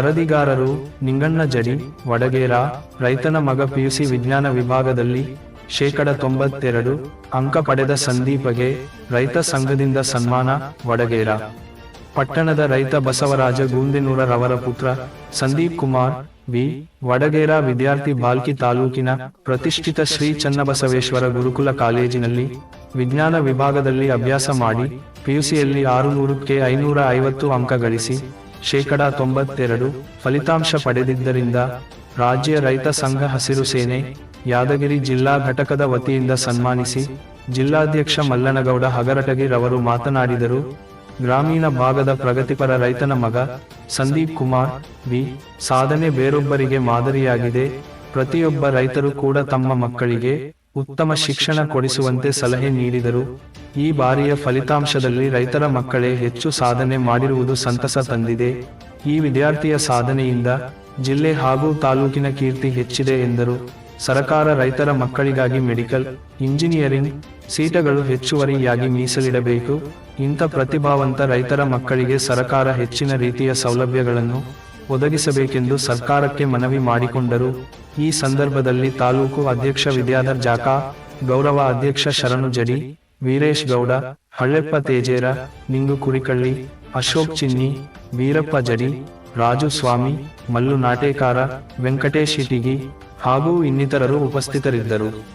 ವರದಿಗಾರರು ನಿಂಗಣ್ಣ ಜಡಿ, ವಡಗೇರ, ರೈತನ ಮಗ ಪಿಯುಸಿ ವಿಜ್ಞಾನ ವಿಭಾಗದಲ್ಲಿ ಶೇಕಡ ತೊಂಬತ್ತೆರಡು ಅಂಕ ಪಡೆದ ಸಂದೀಪಗೆ ರೈತ ಸಂಘದಿಂದ ಸನ್ಮಾನ, ವಡಗೇರ. ಪಟ್ಟಣದ ರೈತ ಬಸವರಾಜ ಗೂಂದೆನೂರರವರ ಪುತ್ರ ಸಂದೀಪ್ ಕುಮಾರ್, ವಿ. ವಡಗೇರ ವಿದ್ಯಾರ್ಥಿ ಬಾಲ್ಕಿ ತಾಲೂಕಿನ ಪ್ರತಿಷ್ಠಿತ ಶ್ರೀ ಚನ್ನಬಸವೇಶ್ವರ ಗುರುಕುಲ ಕಾಲೇಜಿನಲ್ಲಿ ವಿಜ್ಞಾನ ವಿಭಾಗದಲ್ಲಿ ಅಭ್ಯಾಸ ಮಾಡಿ, ಪಿಯುಸಿಯಲ್ಲಿ ಆರು ನೂರಕ್ಕೆ ಐನೂರ ಐವತ್ತು ಅಂಕ ಗಳಿಸಿ ಶೇಕಡ ತೊಂಬತ್ತೆರಡು ಫಲಿತಾಂಶ ಪಡೆದಿದ್ದರಿಂದ ರಾಜ್ಯ ರೈತ ಸಂಘ ಹಸಿರು ಸೇನೆ ಯಾದಗಿರಿ ಜಿಲ್ಲಾ ಘಟಕದ ವತಿಯಿಂದ ಸನ್ಮಾನಿಸಿ ಜಿಲ್ಲಾಧ್ಯಕ್ಷ ಮಲ್ಲನಗೌಡ ಹಗರಟಗಿ ರವರು ಮಾತನಾಡಿದರು. ಗ್ರಾಮೀಣ ಭಾಗದ ಪ್ರಗತಿಪರ ರೈತನ ಮಗ ಸಂದೀಪ್ ಕುಮಾರ್ ವಿ ಸಾಧನೆ ಬೇರೊಬ್ಬರಿಗೆ ಮಾದರಿಯಾಗಿದೆ. ಪ್ರತಿಯೊಬ್ಬ ರೈತರು ಕೂಡ ತಮ್ಮ ಮಕ್ಕಳಿಗೆ ಉತ್ತಮ ಶಿಕ್ಷಣ ಕೊಡಿಸುವಂತೆ ಸಲಹೆ ನೀಡಿದರು. ಈ ಬಾರಿಯ ಫಲಿತಾಂಶದಲ್ಲಿ ರೈತರ ಮಕ್ಕಳೇ ಹೆಚ್ಚು ಸಾಧನೆ ಮಾಡಿರುವುದು ಸಂತಸ ತಂದಿದೆ. ಈ ವಿದ್ಯಾರ್ಥಿಯ ಸಾಧನೆಯಿಂದ ಜಿಲ್ಲೆ ಹಾಗೂ ತಾಲೂಕಿನ ಕೀರ್ತಿ ಹೆಚ್ಚಿದೆ ಎಂದರು. ಸರಕಾರ ರೈತರ ಮಕ್ಕಳಿಗಾಗಿ ಮೆಡಿಕಲ್, ಇಂಜಿನಿಯರಿಂಗ್ ಸೀಟಗಳು ಹೆಚ್ಚುವರಿಯಾಗಿ ಮೀಸಲಿಡಬೇಕು. ಇಂಥ ಪ್ರತಿಭಾವಂತ ರೈತರ ಮಕ್ಕಳಿಗೆ ಸರಕಾರ ಹೆಚ್ಚಿನ ರೀತಿಯ ಸೌಲಭ್ಯಗಳನ್ನು ಒದಗಿಸಬೇಕೆಂದು ಸರ್ಕಾರಕ್ಕೆ ಮನವಿ ಮಾಡಿಕೊಂಡರು. ಈ ಸಂದರ್ಭದಲ್ಲಿ ತಾಲೂಕು ಅಧ್ಯಕ್ಷ ವಿದ್ಯಾಧರ್ ಜಾಕಾ, ಗೌರವ ಅಧ್ಯಕ್ಷ ಶರಣು ಜಡಿ, ವೀರೇಶ್ ಗೌಡ ಹಳ್ಳೆಪ್ಪ ತೇಜೇರ, ನಿಂಗು ಕುರಿಕಳ್ಳಿ, ಅಶೋಕ್ ಚಿನ್ನಿ, ವೀರಪ್ಪ ಜಡಿ, ರಾಜು ಸ್ವಾಮಿ, ಮಲ್ಲು ನಾಟೇಕಾರ, ವೆಂಕಟೇಶ್ ಇಟಿಗಿ ಹಾಗೂ ಇನ್ನಿತರರು ಉಪಸ್ಥಿತರಿದ್ದರು.